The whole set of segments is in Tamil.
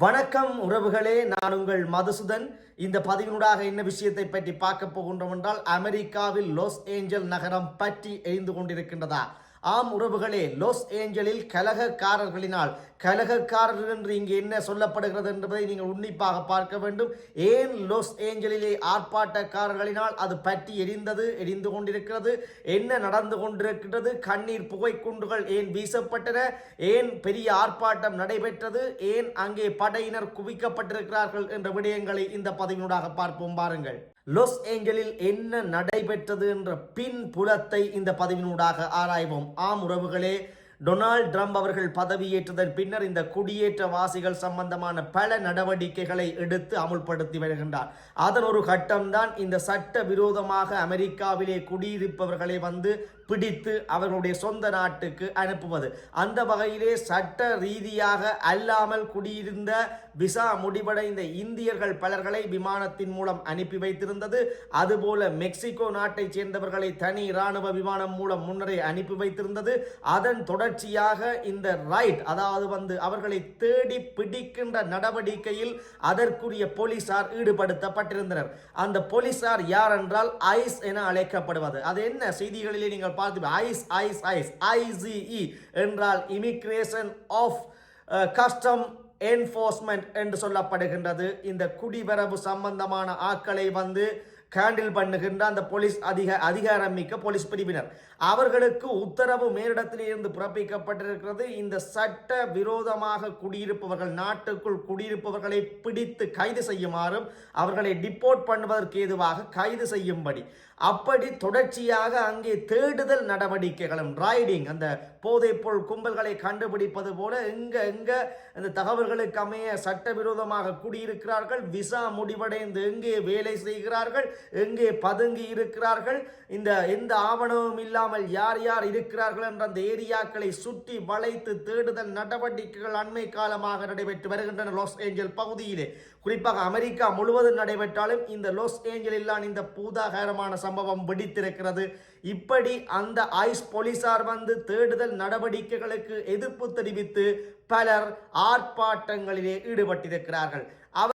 வணக்கம் உறவுகளே நான் உங்கள் மதுசுதன். இந்த பதிவினூடாக என்ன விஷயத்தை பற்றி பார்க்க போகின்றோம் என்றால் அமெரிக்காவில் லாஸ் ஏஞ்சல் நகரம் பற்றி எரிந்து கொண்டிருக்கின்றதா? ஆம் உறவுகளே லோஸ் ஏஞ்சலில் கலகக்காரர்களினால் கலகக்காரர்கள் என்று இங்கே என்ன சொல்லப்படுகிறது என்பதை நீங்கள் உன்னிப்பாக பார்க்க வேண்டும். ஏன் லோஸ் ஏஞ்சலிலே ஆர்ப்பாட்டக்காரர்களினால் அது பற்றி எரிந்தது எரிந்து கொண்டிருக்கிறது? என்ன நடந்து கொண்டிருக்கிறது கண்ணீர் புகைக்குண்டுகள் ஏன் வீசப்பட்டன? ஏன் பெரிய ஆர்ப்பாட்டம் நடைபெற்றது? ஏன் அங்கே படையினர் குவிக்கப்பட்டிருக்கிறார்கள் என்ற விடயங்களை இந்த பதிவினூடாக பார்ப்போம் பாருங்கள். லொஸ் ஏஞ்சலில் என்ன நடைபெற்றது என்ற பின் புலத்தை இந்த பதிவினூடாக ஆராய்வோம். ஆம் உறவுகளே டொனால்ட் ட்ரம்ப் அவர்கள் பதவியேற்றதன் பின்னர் இந்த குடியேற்றவாசிகள் சம்பந்தமான பல நடவடிக்கைகளை எடுத்து அமுல்படுத்தி வருகின்றார். அதன் ஒரு கட்டம்தான் இந்த சட்ட விரோதமாக அமெரிக்காவிலே குடியிருப்பவர்களை வந்து பிடித்து அவர்களுடைய சொந்த நாட்டுக்கு அனுப்புவது. அந்த வகையிலே சட்ட ரீதியாக அல்லாமல் குடியிருந்த விசா முடிவடைந்த இந்தியர்கள் பலர்களை விமானத்தின் மூலம் அனுப்பி வைத்திருந்தது. அதுபோல மெக்சிகோ நாட்டைச் சேர்ந்தவர்களை தனி இராணுவ விமானம் மூலம் முன்னரே அனுப்பி வைத்திருந்தது. அதன் தொடர்ச்சியாக இந்த ரைட் அதாவது வந்து அவர்களை தேடி பிடிக்கின்ற நடவடிக்கையில் அதற்குரிய போலீசார் ஈடுபடுத்தப்பட்டிருந்தனர். அந்த போலீசார் யார் என்றால் ஐஸ் என அழைக்கப்படுவது. அது என்ன? செய்திகளிலே நீங்கள் பார்த்து ஐஸ் ஐஸ் ஐஸ் ஐசிஇ என்றால் இமிக்ரேஷன் ஆஃப் கஸ்டம் என்ஃபோர்ஸ்மெண்ட் என்று சொல்லப்படுகின்றது. இந்த குடிவரவு சம்பந்தமான ஆக்களை வந்து கேண்டில் பண்ணுகின்ற அந்த போலீஸ் அதிக அதிகாரம் மிக்க போலீஸ் பிரிவினர். அவர்களுக்கு உத்தரவு மேலிடத்திலிருந்து பிறப்பிக்கப்பட்டிருக்கிறது. இந்த சட்ட விரோதமாக குடியிருப்பவர்கள் நாட்டுக்குள் குடியிருப்பவர்களை பிடித்து கைது செய்யுமாறும் அவர்களை டிப்போர்ட் பண்ணுவதற்கு ஏதுவாக கைது செய்யும்படி. அப்படி தொடர்ச்சியாக அங்கே தேடுதல் நடவடிக்கைகளும் ரைடிங் அந்த போதைப்பொருள் கும்பல்களை கண்டுபிடிப்பது போல எங்க எங்க அந்த தகவல்களுக்கு அமைய சட்டவிரோதமாக குடியிருக்கிறார்கள். விசா முடிவடைந்து எங்கே வேலை செய்கிறார்கள். எங்கே பதுங்கி இருக்கிறார்கள்? இந்த எந்த ஆவணமும் இல்லாமல் யார் யார் இருக்கிறார்கள் என்ற அந்த ஏரியாக்களை சுற்றி வளைத்து தேடுதல் நடவடிக்கைகள் அண்மை காலமாக நடைபெற்று வருகின்றன லாஸ் ஏஞ்சல் பகுதியிலே. குறிப்பாக அமெரிக்கா முழுவதும் நடைபெற்றாலும் இந்த லாஸ் ஏஞ்சலில் இந்த பூதாகரமான சம்பவம் வெடித்திருக்கிறது. இப்படி அந்த ஐஸ் போலீசார் வந்து தேடுதல் நடவடிக்கைகளுக்கு எதிர்ப்பு தெரிவித்து பலர் ஆர்ப்பாட்டங்களிலே ஈடுபட்டிருக்கிறார்கள். அவர்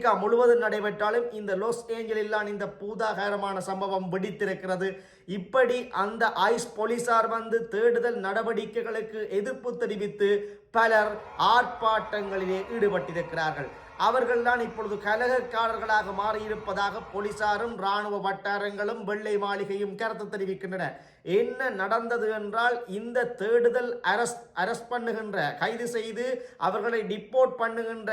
அமெரிக்கா முழுவதும் நடைபெற்றாலும் இந்த லோஸ் ஏஞ்சலில் இந்த பூதாகரமான சம்பவம் வெடித்திருக்கிறது. இப்படி அந்த ஐஸ் போலீசார் வந்து தேடுதல் நடவடிக்கைகளுக்கு எதிர்ப்பு தெரிவித்து பலர் ஆர்ப்பாட்டங்களிலே ஈடுபட்டிருக்கிறார்கள். அவர்கள்தான் இப்பொழுது கலகக்காரர்களாக மாறியிருப்பதாக போலீசாரும் இராணுவ வட்டாரங்களும் வெள்ளை மாளிகையும் கருத்து தெரிவிக்கின்றன. என்ன நடந்தது என்றால் இந்த தேடுதல் அரஸ்ட் அரஸ்ட் பண்ணுகின்ற கைது செய்து அவர்களை டிப்போர்ட் பண்ணுகின்ற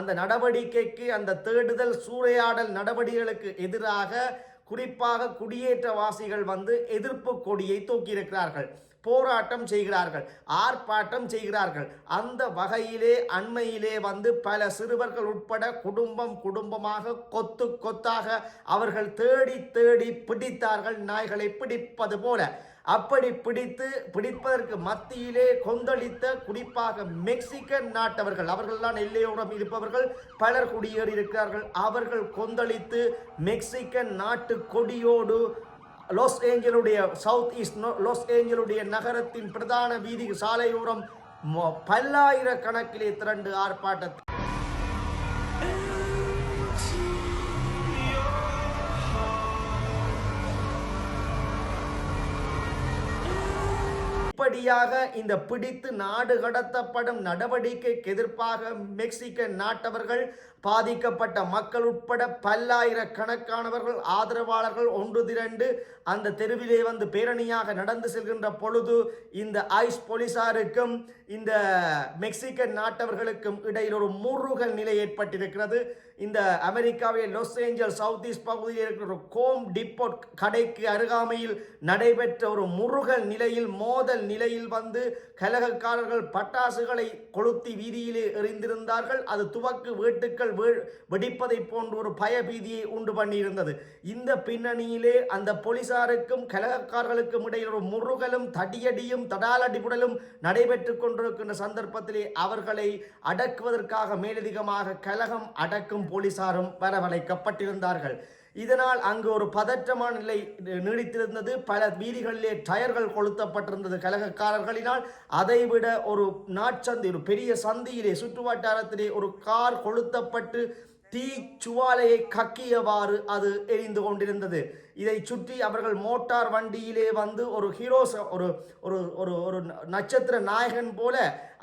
அந்த நடவடிக்கைக்கு அந்த தேடுதல் சூறையாடல் நடவடிக்கைகளுக்கு எதிராக குறிப்பாக குடியேற்றவாசிகள் வந்து எதிர்ப்பு கொடியை தூக்கியிருக்கிறார்கள். போராட்டம் செய்கிறார்கள் ஆர்ப்பாட்டம் செய்கிறார்கள். அந்த வகையிலே அண்மையிலே வந்து பல சிறுவர்கள் உட்பட குடும்பம் குடும்பமாக கொத்து கொத்தாக அவர்கள் தேடி தேடி பிடித்தார்கள். நாய்களை பிடிப்பது போல. அப்படி பிடித்து பிடிப்பதற்கு மத்தியிலே கொந்தளித்த குறிப்பாக மெக்சிகன் நாட்டவர்கள் அவர்கள்தான் எல்லையோரம் இருப்பவர்கள் பலர் குடியேறி இருக்கிறார்கள் அவர்கள் கொந்தளித்து மெக்சிகன் நாட்டு கொடியோடு லாஸ் ஏஞ்சலுடைய சவுத் ஈஸ்ட் லாஸ் ஏஞ்சலுடைய நகரத்தின் பிரதான வீதி சாலையோரம் பல்லாயிரக்கணக்கிலே திரண்டு ஆர்ப்பாட்டத்தை இப்படியாக இந்த பிடித்து நாடு கடத்தப்படும் நடவடிக்கைக்கு எதிர்ப்பாக மெக்சிக்க நாட்டவர்கள் பாதிக்கப்பட்ட மக்கள் உட்பட பல்லாயிரக்கணக்கானவர்கள் ஆதரவாளர்கள் ஒன்று திரண்டு அந்த தெருவிலே வந்து பேரணியாக நடந்து செல்கின்ற பொழுது இந்த ஐஸ் போலீசாருக்கும் இந்த மெக்சிகன் நாட்டவர்களுக்கும் இடையில் ஒரு முருகல் நிலை ஏற்பட்டிருக்கிறது. இந்த அமெரிக்காவில் லாஸ் ஏஞ்சல் சவுத் ஈஸ்ட் பகுதியில் இருக்கிற ஒரு கோம் டிப்போட் கடைக்கு அருகாமையில் நடைபெற்ற ஒரு முருகல் நிலையில் மோதல் நிலையில் வந்து கலகக்காரர்கள் பட்டாசுகளை கொளுத்தி வீதியிலே எறிந்திருந்தார்கள். அது துவக்கு வீட்டுக்கள் வீ- வெடிப்பதை போன்ற ஒரு பயபீதியை உண்டு பண்ணியிருந்தது. இந்த பின்னணியிலே அந்த போலீசாருக்கும் கலகக்காரர்களுக்கும் இடையில் ஒரு முருகலும் தடியடியும் தடாலடிபுடலும் நடைபெற்று கொண்டிருக்கின்ற சந்தர்ப்பத்திலே அவர்களை அடக்குவதற்காக மேலதிகமாக கலகம் அடக்கும் போலீசாரும் வரவழைக்கப்பட்டிருந்தார்கள். இதனால் அங்கு ஒரு பதற்றமான நிலை நீடித்திருந்தது. பல வீதிகளிலே டயர்கள் கொளுத்தப்பட்டிருந்தது. கலகக்காரர்களினால் அதைவிட ஒரு நாட்சந்தி ஒரு பெரிய சந்தியிலே சுற்று வட்டாரத்திலே ஒரு கார் கொளுத்தப்பட்டு தீச்சுவாலையை கக்கியவாறு அது எரிந்து கொண்டிருந்தது. இதை சுற்றி அவர்கள் மோட்டார் வண்டியிலே வந்து ஒரு ஹீரோஸ் ஒரு ஒரு ஒரு ஒரு நட்சத்திர நாயகன் போல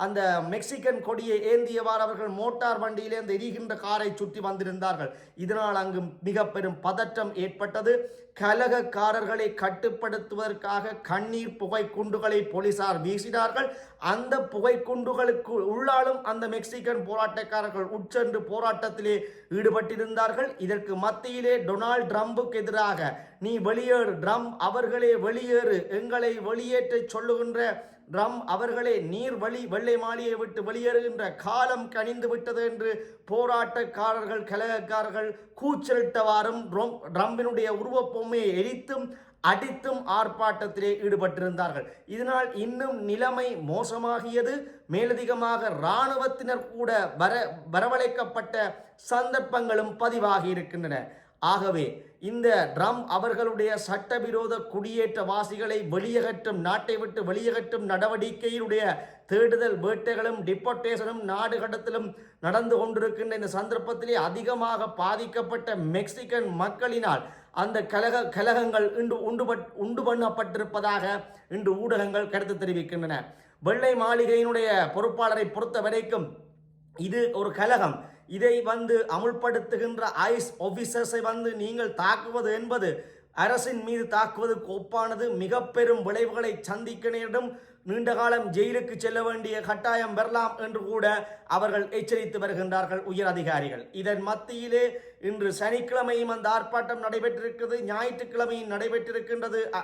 அந்த மெக்சிகன் கொடியை ஏந்தியவாறு அவர்கள் மோட்டார் வண்டியிலே அந்த எரிகின்ற காரை சுற்றி வந்திருந்தார்கள். இதனால் அங்கு மிக பெரும் பதற்றம் ஏற்பட்டது. கலகக்காரர்களை கட்டுப்படுத்துவதற்காக கண்ணீர் புகை குண்டுகளை போலீசார் வீசினார்கள். அந்த புகை குண்டுகளுக்கு உள்ளாலும் அந்த மெக்சிகன் போராட்டக்காரர்கள் உட்சென்று போராட்டத்திலே ஈடுபட்டிருந்தார்கள். இதற்கு மத்தியிலே டொனால்ட் ட்ரம்புக்கு எதிராக நீ வெளியேறு ட்ரம் அவர்களே வெளியேறு எங்களை வெளியேற்ற சொல்லுகின்ற ட்ரம் அவர்களே நீர் வழி வெள்ளை மாளிகையை விட்டு வெளியேறுகின்ற காலம் கனிந்து விட்டது என்று போராட்டக்காரர்கள் கலகக்காரர்கள் கூச்சலிட்டவாறும் ட்ரம்- ட்ரம்பினுடைய உருவப்பொம்மையை எரித்தும் அடித்தும் ஆர்ப்பாட்டத்திலே ஈடுபட்டிருந்தார்கள். இதனால் இன்னும் நிலைமை மோசமாகியது. மேலதிகமாக இராணுவத்தினர் கூட வர வரவழைக்கப்பட்ட சந்தர்ப்பங்களும் பதிவாகி இருக்கின்றன. ஆகவே இந்த ட்ரம் அவர்களுடைய சட்டவிரோத குடியேற்றவாசிகளை வெளியகற்றும் நாட்டை விட்டு வெளியகற்றும் நடவடிக்கையினுடைய தேடுதல் வேட்டைகளும் டிப்போட்டேஷனும் நாடு கடத்தலும் நடந்து கொண்டிருக்கின்ற இந்த சந்தர்ப்பத்திலே அதிகமாக பாதிக்கப்பட்ட மெக்சிகன் மக்களினால் அந்த கலக கலகங்கள் இன்று உண்டு பட்- உண்டு பண்ணப்பட்டிருப்பதாக இன்று ஊடகங்கள் கருத்து தெரிவிக்கின்றன. வெள்ளை மாளிகையினுடைய பொறுப்பாளரை பொறுத்த வரைக்கும் இது ஒரு கலகம். இதை வந்து அமுல்படுத்துகின்ற ஐஸ் ஆபீசர்ஸை வந்து நீங்கள் தாக்குவது என்பது அரசின் மீது தாக்குவது ஒப்பானது. மிக பெரும் விளைவுகளை சந்திக்க நேரிடும் நீண்ட காலம் ஜெயிலுக்கு செல்ல வேண்டிய கட்டாயம் வரலாம் என்று கூட அவர்கள் எச்சரித்து வருகின்றார்கள் உயர் அதிகாரிகள். இதன் மத்தியிலே இன்று சனிக்கிழமையும் அந்த ஆர்ப்பாட்டம் நடைபெற்றிருக்கிறது. ஞாயிற்றுக்கிழமையும் நடைபெற்றிருக்கின்றது. அ,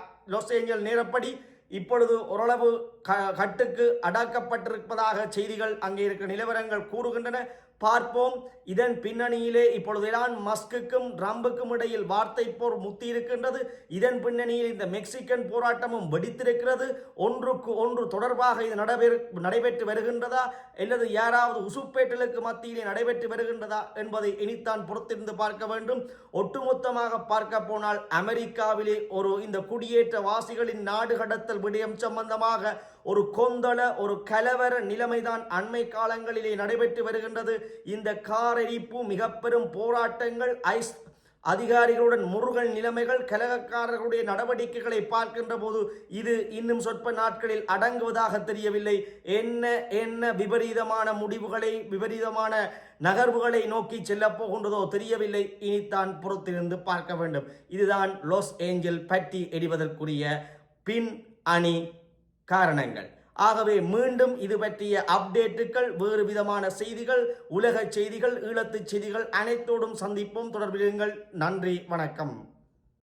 ஏஞ்சல் நேரப்படி. இப்பொழுது ஓரளவு க கட்டுக்கு அடக்கப்பட்டிருப்பதாக செய்திகள் அங்கே இருக்கிற நிலவரங்கள் கூறுகின்றன. பார்ப்போம். இதன் பின்னணியிலே இப்பொழுது மஸ்குக்கும் ட்ரம்புக்கும் இடையில் வார்த்தை போர் முத்தி இருக்கின்றது. இதன் பின்னணியில் இந்த மெக்சிகன் போராட்டமும் வெடித்திருக்கிறது. ஒன்றுக்கு ஒன்று தொடர்பாக இது நடைபெறு நடைபெற்று வருகின்றதா? அல்லது யாராவது உசுப்பேட்டலுக்கு மத்தியிலே நடைபெற்று வருகின்றதா? என்பதை இனித்தான் பொறுத்திருந்து பார்க்க வேண்டும். ஒட்டுமொத்தமாக பார்க்க போனால் அமெரிக்காவிலே ஒரு இந்த குடியேற்ற வாசிகளின் நாடு கடத்தல் விடயம் சம்பந்தமாக ஒரு கொந்தள ஒரு கலவர நிலைமைதான் அண்மை காலங்களிலே நடைபெற்று வருகின்றது. இந்த காரெரிப்பு மிக பெரும் போராட்டங்கள் ஐஸ் அதிகாரிகளுடன் முருகல் நிலைமைகள் கலகக்காரர்களுடைய நடவடிக்கைகளை பார்க்கின்ற போது இது இன்னும் சொற்ப நாட்களில் அடங்குவதாக தெரியவில்லை. என்ன என்ன விபரீதமான முடிவுகளை விபரீதமான நகர்வுகளை நோக்கி செல்லப் போகின்றதோ தெரியவில்லை. இனித்தான் பொறுத்திருந்து பார்க்க வேண்டும். இதுதான் லாஸ் ஏஞ்சல் பற்றி எடிவதற்குரிய பின் அணி. காரணங்கள். ஆகவே மீண்டும் இது பற்றிய அப்டேட்டுகள் வேறு விதமான செய்திகள் உலக செய்திகள் ஈழத்து செய்திகள் அனைத்தோடும் சந்திப்போம். தொடர்பிடுங்கள் நன்றி வணக்கம்.